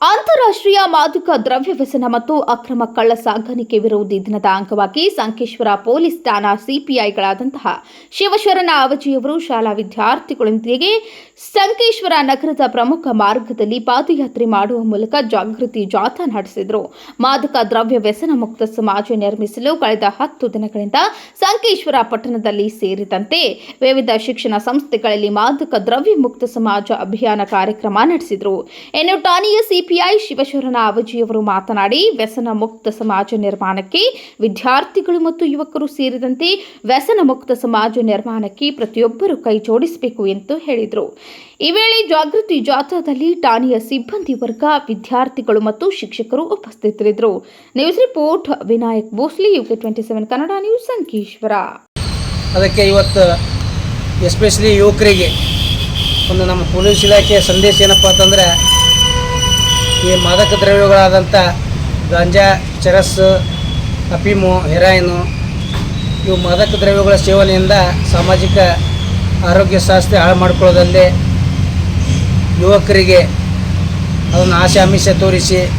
ಅಂತಾರಾಷ್ಟ್ರೀಯ ಮಾದಕ ದ್ರವ್ಯ ವ್ಯಸನ ಮತ್ತು ಅಕ್ರಮ ಕಳ್ಳ ಸಾಗಾಣಿಕೆ ವಿರೋಧಿ ದಿನದ ಅಂಗವಾಗಿ ಸಂಕೇಶ್ವರ ಪೊಲೀಸ್ ಠಾಣಾ ಸಿಪಿಐಗಳಾದಂತಹ ಶಿವಶರಣ ಅವಜಿಯವರು ಶಾಲಾ ವಿದ್ಯಾರ್ಥಿಗಳೊಂದಿಗೆ ಸಂಕೇಶ್ವರ ನಗರದ ಪ್ರಮುಖ ಮಾರ್ಗದಲ್ಲಿ ಪಾದಯಾತ್ರೆ ಮಾಡುವ ಮೂಲಕ ಜಾಗೃತಿ ಜಾಥಾ ನಡೆಸಿದರು. ಮಾದಕ ದ್ರವ್ಯ ವ್ಯಸನ ಮುಕ್ತ ಸಮಾಜ ನಿರ್ಮಿಸಲು ಕಳೆದ ಹತ್ತು ದಿನಗಳಿಂದ ಸಂಕೇಶ್ವರ ಪಟ್ಟಣದಲ್ಲಿ ಸೇರಿದಂತೆ ವಿವಿಧ ಶಿಕ್ಷಣ ಸಂಸ್ಥೆಗಳಲ್ಲಿ ಮಾದಕ ದ್ರವ್ಯ ಮುಕ್ತ ಸಮಾಜ ಅಭಿಯಾನ ಕಾರ್ಯಕ್ರಮ ನಡೆಸಿದರು. ಇನ್ನು ಠಾಣೆಯ ಸಿಪಿಐ ಶಿವಶರಣ ಅವಜಿಯವರು ಮಾತನಾಡಿ, ವ್ಯಸನ ಮುಕ್ತ ಸಮಾಜ ನಿರ್ಮಾಣಕ್ಕೆ ವಿದ್ಯಾರ್ಥಿಗಳು ಮತ್ತು ಯುವಕರು ಸೇರಿದಂತೆ ವ್ಯಸನ ಮುಕ್ತ ಸಮಾಜ ನಿರ್ಮಾಣಕ್ಕೆ ಪ್ರತಿಯೊಬ್ಬರು ಕೈ ಜೋಡಿಸಬೇಕು ಎಂದು ಹೇಳಿದರು. ಈ ವೇಳೆ ಜಾಗೃತಿ ಜಾಥಾದಲ್ಲಿ ಠಾಣೆಯ ಸಿಬ್ಬಂದಿ ವರ್ಗ ವಿದ್ಯಾರ್ಥಿಗಳು ಮತ್ತು ಶಿಕ್ಷಕರು ಉಪಸ್ಥಿತರಿದ್ದರು. News report, Vinayak Bhosle, UK twenty seven Kannada news, Sankeshwar. ಅದಕ್ಕೆ ಇವತ್ತು ಎಸ್ಪೆಷಲಿ ಯುವಕರಿಗೆ ಒಂದು ನಮ್ಮ ಪೊಲೀಸ್ ಇಲಾಖೆಯ ಸಂದೇಶ ಏನಪ್ಪ ಅಂತಂದರೆ ಈ ಮಾದಕ ದ್ರವ್ಯಗಳಾದಂಥ ಗಾಂಜಾ ಚರಸ್ಸು ಅಫೀಮು ಹೆರಾಯಿನು, ಇವು ಮಾದಕ ದ್ರವ್ಯಗಳ ಸೇವನೆಯಿಂದ ಸಾಮಾಜಿಕ ಆರೋಗ್ಯ ಸಂಸ್ಥೆ ಹಾಳು ಮಾಡಿಕೊಳ್ಳೋದಲ್ಲದೆ ಯುವಕರಿಗೆ ಅದನ್ನು ಆಶೆ ಆಮಿಷ ತೋರಿಸಿ